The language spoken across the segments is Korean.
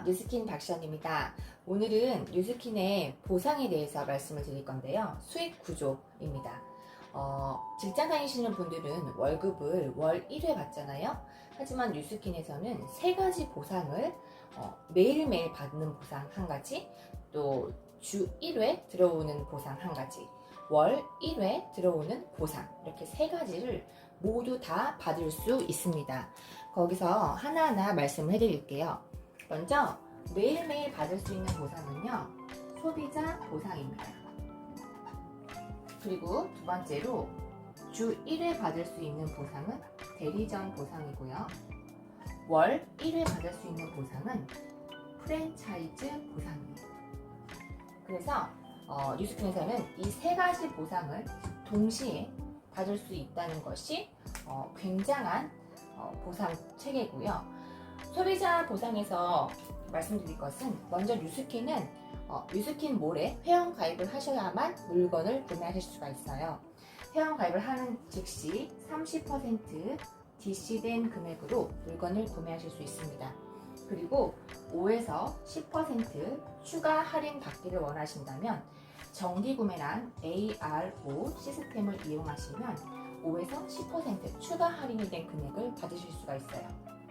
뉴스킨 박시연입니다. 오늘은 뉴스킨의 보상에 대해서 말씀을 드릴 건데요. 수익 구조입니다. 어, 직장 다니시는 분들은 월급을 월 1회 받잖아요. 하지만 뉴스킨에서는 세 가지 보상을 어, 매일매일 받는 보상 한 가지, 또 주 1회 들어오는 보상 한 가지, 월 1회 들어오는 보상 이렇게 세 가지를 모두 다 받을 수 있습니다. 거기서 하나하나 말씀을 해드릴게요. 먼저 매일매일 받을 수 있는 보상은요 소비자 보상입니다. 그리고 두 번째로 주 1회 받을 수 있는 보상은 대리점 보상이고요. 월 1회 받을 수 있는 보상은 프랜차이즈 보상입니다. 그래서 어, 뉴스킨에서는 이 세 가지 보상을 동시에 받을 수 있다는 것이 어, 굉장한 어, 보상 체계고요. 소비자 보상에서 말씀드릴 것은 먼저 뉴스킨은 어, 뉴스킨 몰에 회원 가입을 하셔야만 물건을 구매하실 수가 있어요. 회원 가입을 하는 즉시 30% DC된 금액으로 물건을 구매하실 수 있습니다. 그리고 5에서 10% 추가 할인 받기를 원하신다면 정기 구매란 ARO 시스템을 이용하시면 5에서 10% 추가 할인이 된 금액을 받으실 수가 있어요.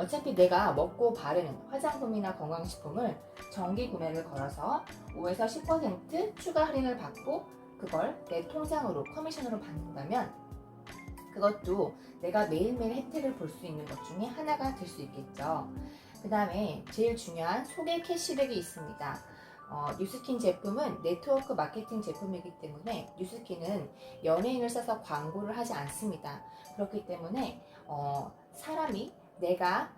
어차피 내가 먹고 바르는 화장품이나 건강식품을 정기 구매를 걸어서 5에서 10% 추가 할인을 받고 그걸 내 통장으로 커미션으로 받는다면 그것도 내가 매일매일 혜택을 볼 수 있는 것 중에 하나가 될 수 있겠죠. 그 다음에 제일 중요한 소개 캐시백이 있습니다. 어, 뉴스킨 제품은 네트워크 마케팅 제품이기 때문에 뉴스킨은 연예인을 써서 광고를 하지 않습니다. 그렇기 때문에 어, 사람이 내가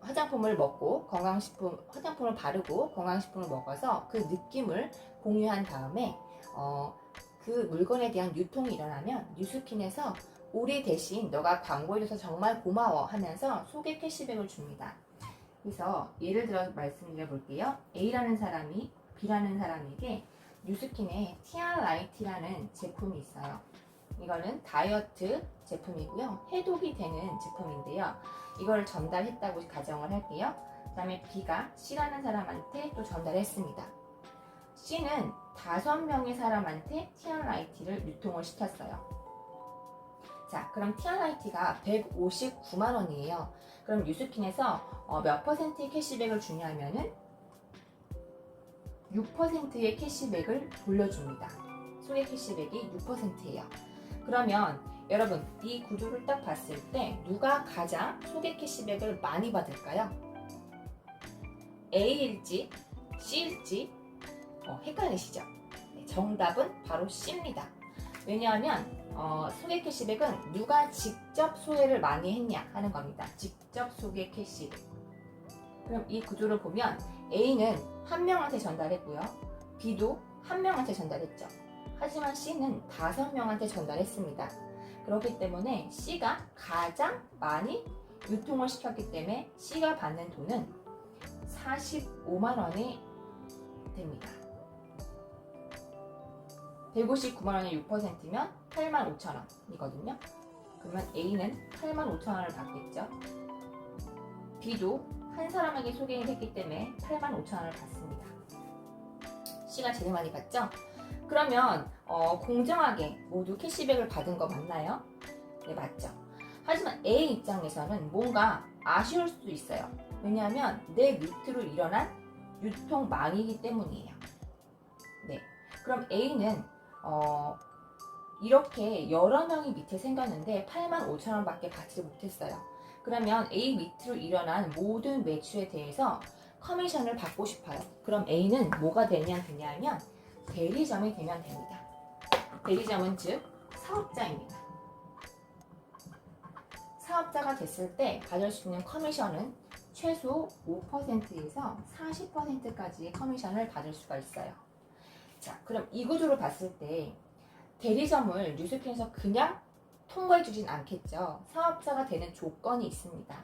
화장품을 먹고 건강식품 화장품을 바르고 건강식품을 먹어서 그 느낌을 공유한 다음에 어, 그 물건에 대한 유통이 일어나면 뉴스킨에서 우리 대신 너가 광고해줘서 정말 고마워 하면서 소개 캐시백을 줍니다. 그래서 예를 들어 말씀드려 볼게요. A라는 사람이 B라는 사람에게 뉴스킨의 티아라이티라는 제품이 있어요. 이거는 다이어트 제품이고요. 해독이 되는 제품인데요. 이걸 전달했다고 가정을 할게요. 그 다음에 B가 C라는 사람한테 또 전달했습니다. C는 다섯 명의 사람한테 티아라이티를 유통을 시켰어요. 자, 그럼 티아라이티가 159만 원이에요. 그럼 뉴스킨에서 어, 몇 퍼센트의 캐시백을 주냐면은 6%의 캐시백을 돌려줍니다. 소개 캐시백이 6%예요. 그러면 여러분 이 구조를 딱 봤을 때 누가 가장 소개 캐시백을 많이 받을까요? A일지 C일지 어, 헷갈리시죠? 네, 정답은 바로 C입니다. 왜냐하면 어, 소개 캐시백은 누가 직접 소개를 많이 했냐 하는 겁니다. 직접 소개 캐시백. 그럼 이 구조를 보면 A는 한 명한테 전달했고요. B도 한 명한테 전달했죠. 하지만 C는 다섯 명한테 전달했습니다. 그렇기 때문에 C가 가장 많이 유통을 시켰기 때문에 C가 받는 돈은 45만 원이 됩니다. 159만 원의 6%면 8만 5천 원이거든요. 그러면 A는 8만 5천 원을 받겠죠. B도 한 사람에게 소개했기 때문에 8만 5천 원을 받습니다. C가 제일 많이 받죠? 그러면 어, 공정하게 모두 캐시백을 받은 거 맞나요? 네, 맞죠. 하지만 A 입장에서는 뭔가 아쉬울 수도 있어요. 왜냐하면 내 밑으로 일어난 유통망이기 때문이에요. 네. 그럼 A는 어, 이렇게 여러 명이 밑에 생겼는데 8만 5천 원밖에 받지 못했어요. 그러면 A 밑으로 일어난 모든 매출에 대해서 커미션을 받고 싶어요. 그럼 A는 뭐가 되면 되냐면 대리점이 되면 됩니다. 대리점은 즉 사업자입니다. 사업자가 됐을 때 받을 수 있는 커미션은 최소 5%에서 40%까지의 커미션을 받을 수가 있어요. 자, 그럼 이 구조를 봤을 때 대리점을 뉴스킨에서 그냥 통과해 주진 않겠죠. 사업자가 되는 조건이 있습니다.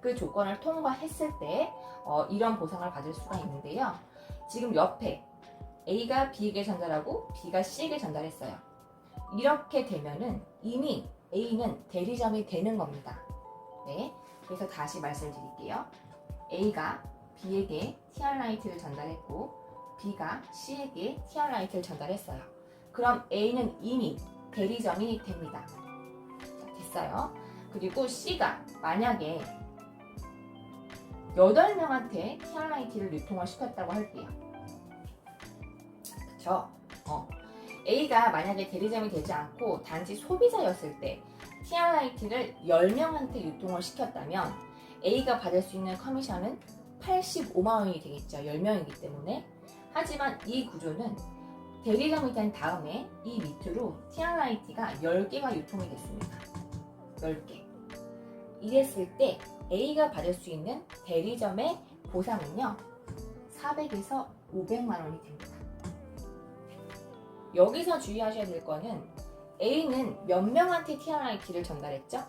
그 조건을 통과했을 때 어, 이런 보상을 받을 수가 있는데요. 지금 옆에 A가 B에게 전달하고 B가 C에게 전달했어요. 이렇게 되면은 이미 A는 대리점이 되는 겁니다. 네. 그래서 다시 말씀드릴게요. A가 B에게 TR라이트를 전달했고 B가 C에게 TR라이트를 전달했어요. 그럼 A는 이미 대리점이 됩니다. 자, 됐어요. 그리고 C가 만약에 8명한테 TR라이트를 유통을 시켰다고 할게요. 그쵸? 어. A가 만약에 대리점이 되지 않고 단지 소비자였을 때 TR라이트를 10명한테 유통을 시켰다면 A가 받을 수 있는 커미션은 85만 원이 되겠죠. 10명이기 때문에. 하지만 이 구조는 대리점이 된 다음에 이 밑으로 TR라이트가 10개가 유통이 됐습니다. 10개. 이랬을 때 A가 받을 수 있는 대리점의 보상은요. 400에서 500만 원이 됩니다. 여기서 주의하셔야 될 거는 A는 몇 명한테 TRIT를 전달했죠?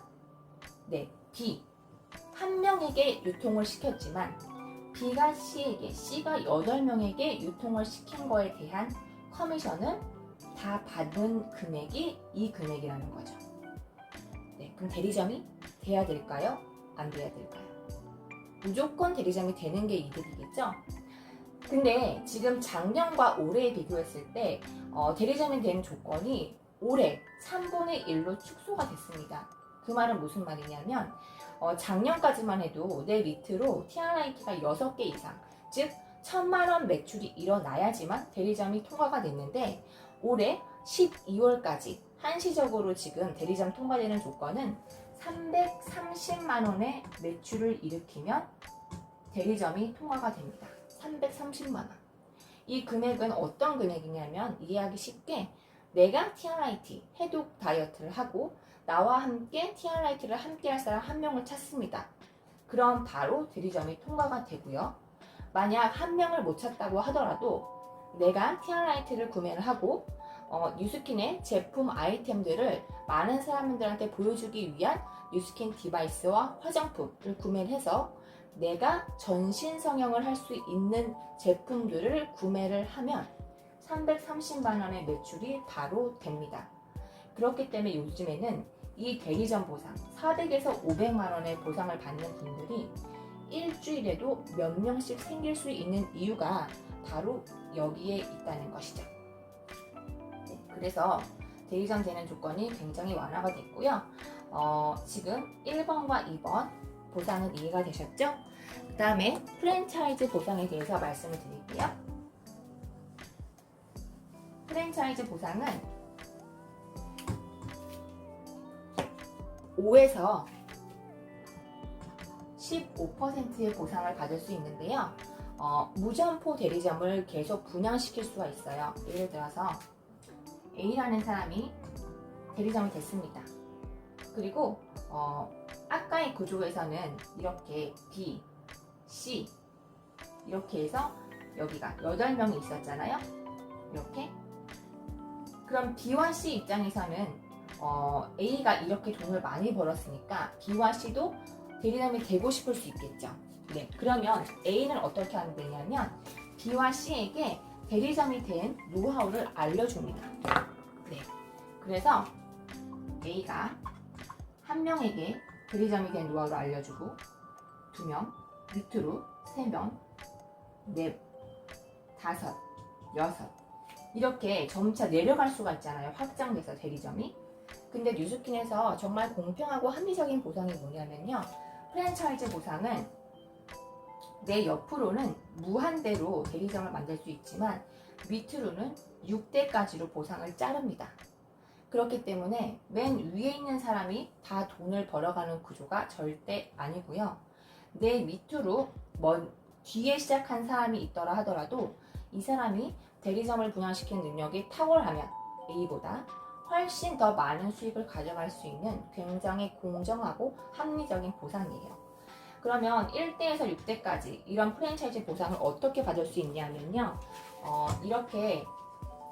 네, B. 한 명에게 유통을 시켰지만 B가 C에게, C가 8명에게 유통을 시킨 거에 대한 커미션은 다 받은 금액이 이 금액이라는 거죠. 네, 그럼 대리점이 돼야 될까요? 안 돼야 될까요? 무조건 대리점이 되는 게 이득이겠죠? 근데 지금 작년과 올해 비교했을 때 어, 대리점이 된 조건이 올해 3분의 1로 축소가 됐습니다. 그 말은 무슨 말이냐면 어, 작년까지만 해도 내 밑으로 TRIT가 6개 이상 즉 천만 원 매출이 일어나야지만 대리점이 통과가 됐는데 올해 12월까지 한시적으로 지금 대리점 통과되는 조건은 330만 원의 매출을 일으키면 대리점이 통과가 됩니다. 330만 원. 이 금액은 어떤 금액이냐면 이해하기 쉽게 내가 TRIT 해독 다이어트를 하고 나와 함께 TRIT를 함께 할 사람 한 명을 찾습니다. 그럼 바로 대리점이 통과가 되고요. 만약 한 명을 못 찾다고 하더라도 내가 TRIT를 구매를 하고 어, 뉴스킨의 제품 아이템들을 많은 사람들한테 보여주기 위한 뉴스킨 디바이스와 화장품을 구매를 해서 내가 전신 성형을 할 수 있는 제품들을 구매를 하면 330만 원의 매출이 바로 됩니다. 그렇기 때문에 요즘에는 이 대리점 보상 400에서 500만 원의 보상을 받는 분들이 일주일에도 몇 명씩 생길 수 있는 이유가 바로 여기에 있다는 것이죠. 네, 그래서 대리점 되는 조건이 굉장히 완화가 됐고요. 어, 지금 1번과 2번 보상은 이해가 되셨죠? 그 다음에 프랜차이즈 보상에 대해서 말씀을 드릴게요. 프랜차이즈 보상은 5에서 15%의 보상을 받을 수 있는데요. 어, 무점포 대리점을 계속 분양시킬 수가 있어요. 예를 들어서 A라는 사람이 대리점이 됐습니다. 그리고 어, 아까의 구조에서는 이렇게 B, C 이렇게 해서 여기가 8명이 있었잖아요. 이렇게. 그럼 B와 C 입장에서는 어, A가 이렇게 돈을 많이 벌었으니까 B와 C도 대리점이 되고 싶을 수 있겠죠. 네. 그러면 A는 어떻게 하면 되냐면 B와 C에게 대리점이 된 노하우를 알려줍니다. 네. 그래서 A가 한 명에게 대리점이 된 노하우를 알려주고 두 명, 밑으로 세 명, 넷, 다섯, 여섯 이렇게 점차 내려갈 수가 있잖아요. 확장돼서 대리점이. 근데 뉴스킨에서 정말 공평하고 합리적인 보상이 뭐냐면요. 프랜차이즈 보상은 내 옆으로는 무한대로 대리점을 만들 수 있지만 밑으로는 6대까지로 보상을 자릅니다. 그렇기 때문에 맨 위에 있는 사람이 다 돈을 벌어가는 구조가 절대 아니고요. 내 밑으로 먼 뒤에 시작한 사람이 있더라 하더라도 이 사람이 대리점을 분양시키는 능력이 탁월하면 A보다 훨씬 더 많은 수익을 가져갈 수 있는 굉장히 공정하고 합리적인 보상이에요. 그러면 1대에서 6대까지 이런 프랜차이즈 보상을 어떻게 받을 수 있냐면요. 어, 이렇게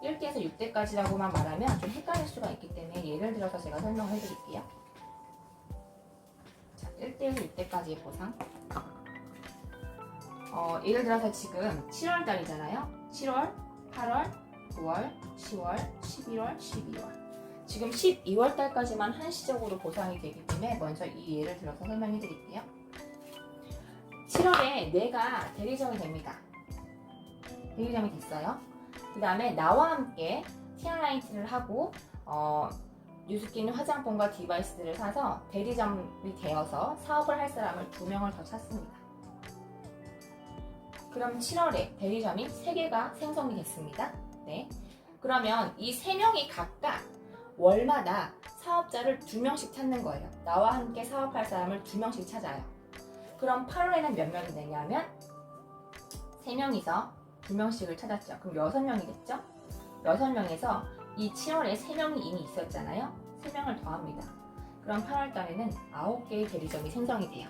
1대에서 6대까지라고만 말하면 좀 헷갈릴 수가 있기 때문에 예를 들어서 제가 설명을 해드릴게요. 자, 1대에서 6대까지의 보상. 어, 예를 들어서 지금 7월 달이잖아요. 7월, 8월, 9월, 10월, 11월, 12월. 지금 12월 달까지만 한시적으로 보상이 되기 때문에 먼저 이 예를 들어서 설명해 드릴게요. 7월에 내가 대리점이 됩니다. 대리점이 됐어요. 그 다음에 나와 함께 티아라이트를 하고 어, 뉴스키는 화장품과 디바이스들을 사서 대리점이 되어서 사업을 할 사람을 두 명을 더 찾습니다. 그럼 7월에 대리점이 3개가 생성이 됐습니다. 네. 그러면 이 3명이 각각 월마다 사업자를 2명씩 찾는 거예요. 나와 함께 사업할 사람을 2명씩 찾아요. 그럼 8월에는 몇 명이 되냐면 3명이서 2명씩을 찾았죠. 그럼 6명이겠죠? 6명에서 이 7월에 3명이 이미 있었잖아요. 3명을 더합니다. 그럼 8월 달에는 9개의 대리점이 생성이 돼요.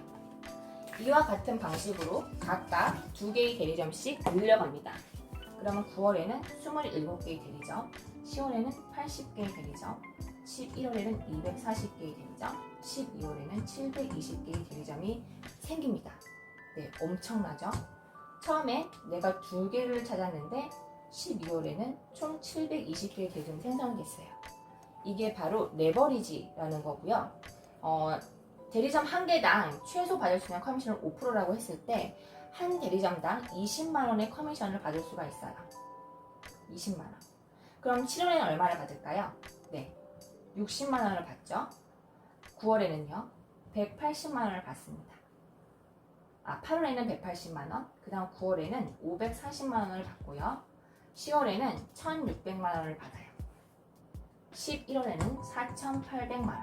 이와 같은 방식으로 각각 2개의 대리점씩 늘려갑니다. 그러면 9월에는 27개의 대리점, 10월에는 80개의 대리점, 11월에는 240개의 대리점, 12월에는 720개의 대리점이 생깁니다. 네, 엄청나죠? 처음에 내가 두 개를 찾았는데 12월에는 총 720개의 대리점이 생성됐어요. 이게 바로 레버리지라는 거고요. 어, 대리점 한 개당 최소 받을 수 있는 커미션을 5%라고 했을 때 한 대리점당 20만 원의 커미션을 받을 수가 있어요. 20만 원. 그럼 7월에는 얼마를 받을까요? 네, 60만 원을 받죠. 9월에는요, 180만 원을 받습니다. 아, 8월에는 180만 원, 그 다음 9월에는 540만 원을 받고요. 10월에는 1,600만 원을 받아요. 11월에는 4,800만 원.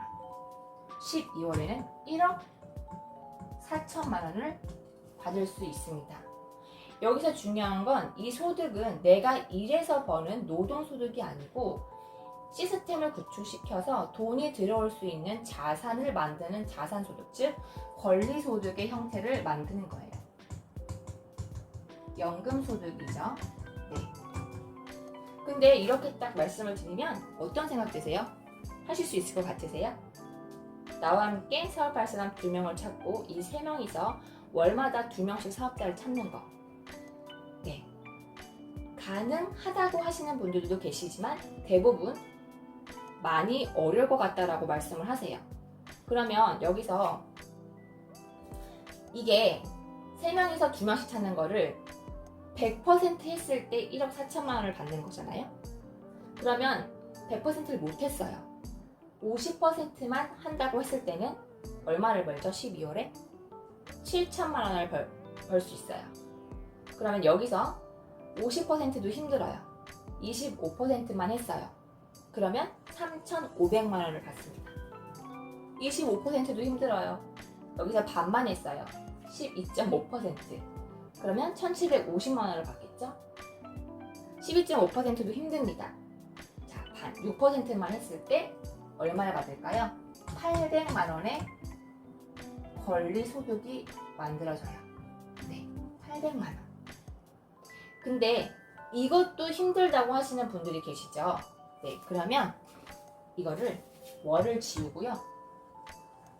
12월에는 1억 4천만 원을 받을 수 있습니다. 여기서 중요한 건 이 소득은 내가 일해서 버는 노동소득이 아니고 시스템을 구축시켜서 돈이 들어올 수 있는 자산을 만드는 자산소득, 즉 권리소득의 형태를 만드는 거예요. 연금소득이죠. 네. 근데 이렇게 딱 말씀을 드리면 어떤 생각 드세요? 하실 수 있을 것 같으세요? 나와 함께 사업할 사람 두 명을 찾고 이 세 명이서 월마다 두 명씩 사업자를 찾는 거. 네. 가능하다고 하시는 분들도 계시지만 대부분 많이 어려울 것 같다라고 말씀을 하세요. 그러면 여기서 이게 세 명이서 두 명씩 찾는 거를 100% 했을 때 1억 4천만 원을 받는 거잖아요. 그러면 100%를 못 했어요. 50%만 한다고 했을 때는 얼마를 벌죠? 12월에 7천만 원을 벌 수 있어요. 그러면 여기서 50%도 힘들어요. 25%만 했어요. 그러면 3,500만 원을 받습니다. 25%도 힘들어요. 여기서 반만 했어요. 12.5%. 그러면 1,750만 원을 받겠죠? 12.5%도 힘듭니다. 자, 반 6%만 했을 때 얼마를 받을까요? 800만 원의 권리 소득이 만들어져요. 네, 800만 원. 근데 이것도 힘들다고 하시는 분들이 계시죠? 네, 그러면 이거를 월을 지우고요.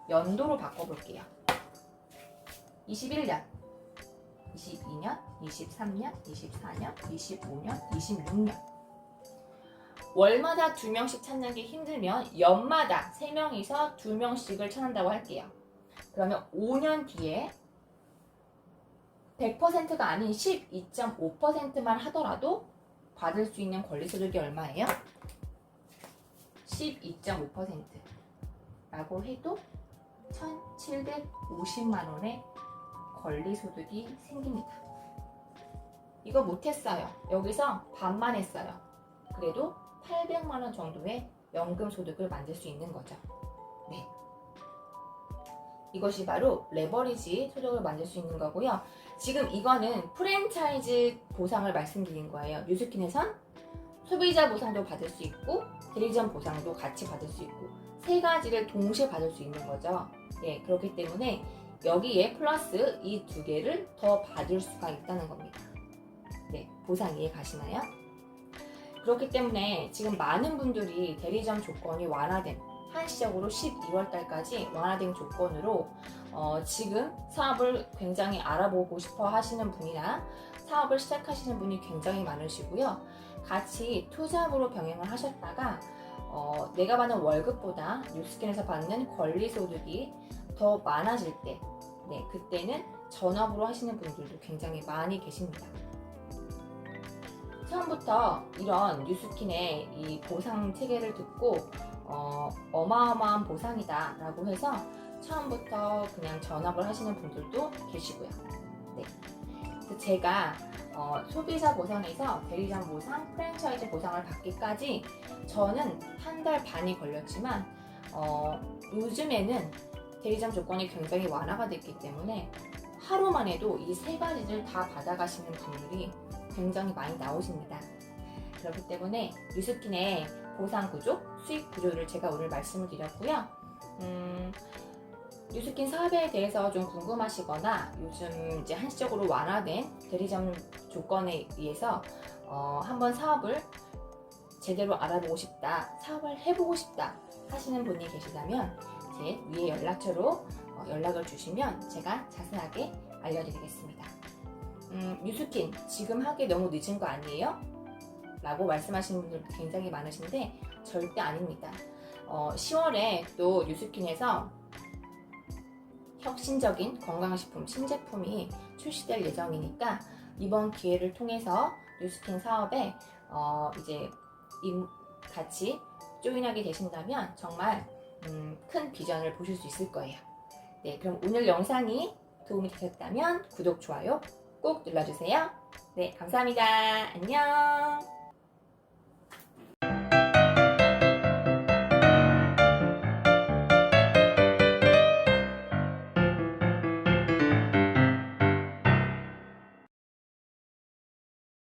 연도로 바꿔볼게요. 21년, 22년, 23년, 24년, 25년, 26년. 월마다 두 명씩 찾는 게 힘들면 연마다 세 명이서 두 명씩을 찾는다고 할게요. 그러면 5년 뒤에 100%가 아닌 12.5%만 하더라도 받을 수 있는 권리소득이 얼마예요? 12.5%라고 해도 1,750만 원의 권리 소득이 생깁니다. 이거 못했어요. 여기서 반만 했어요. 그래도 800만 원 정도의 연금 소득을 만들 수 있는 거죠. 네. 이것이 바로 레버리지 소득을 만들 수 있는 거고요. 지금 이거는 프랜차이즈 보상을 말씀드린 거예요. 뉴스킨에선 소비자 보상도 받을 수 있고 대리점 보상도 같이 받을 수 있고 세 가지를 동시에 받을 수 있는 거죠. 네, 그렇기 때문에 여기에 플러스 이 두 개를 더 받을 수가 있다는 겁니다. 네, 보상 이해 가시나요? 그렇기 때문에 지금 많은 분들이 대리점 조건이 완화된 한시적으로 12월 달까지 완화된 조건으로 어, 지금 사업을 굉장히 알아보고 싶어 하시는 분이나 사업을 시작하시는 분이 굉장히 많으시고요. 같이 투잡으로 병행을 하셨다가 어, 내가 받는 월급보다 뉴스킨에서 받는 권리 소득이 더 많아질 때, 네, 그때는 전업으로 하시는 분들도 굉장히 많이 계십니다. 처음부터 이런 뉴스킨의 이 보상 체계를 듣고 어, 어마어마한 보상이다 라고 해서 처음부터 그냥 전업을 하시는 분들도 계시고요. 네. 제가 어, 소비자 보상에서 대리점 보상, 프랜차이즈 보상을 받기까지 저는 한 달 반이 걸렸지만 어, 요즘에는 대리점 조건이 굉장히 완화가 됐기 때문에 하루만 해도 이 세 가지를 다 받아가시는 분들이 굉장히 많이 나오십니다. 그렇기 때문에 뉴스킨의 보상 구조, 수익 구조를 제가 오늘 말씀을 드렸고요. 음, 뉴스킨 사업에 대해서 좀 궁금하시거나 요즘 이제 한시적으로 완화된 대리점 조건에 의해서 어, 한번 사업을 제대로 알아보고 싶다, 사업을 해보고 싶다 하시는 분이 계시다면 제 위에 연락처로 어, 연락을 주시면 제가 자세하게 알려드리겠습니다. 음, 뉴스킨 지금 하기 너무 늦은 거 아니에요? 라고 말씀하시는 분들 굉장히 많으신데 절대 아닙니다. 어, 10월에 또 뉴스킨에서 혁신적인 건강식품 신제품이 출시될 예정이니까 이번 기회를 통해서 뉴스킨 사업에 어, 이제 임- 같이 조인하게 되신다면 정말 음, 큰 비전을 보실 수 있을 거예요. 네, 그럼 오늘 영상이 도움이 되셨다면 구독, 좋아요 꼭 눌러주세요. 네, 감사합니다. 안녕.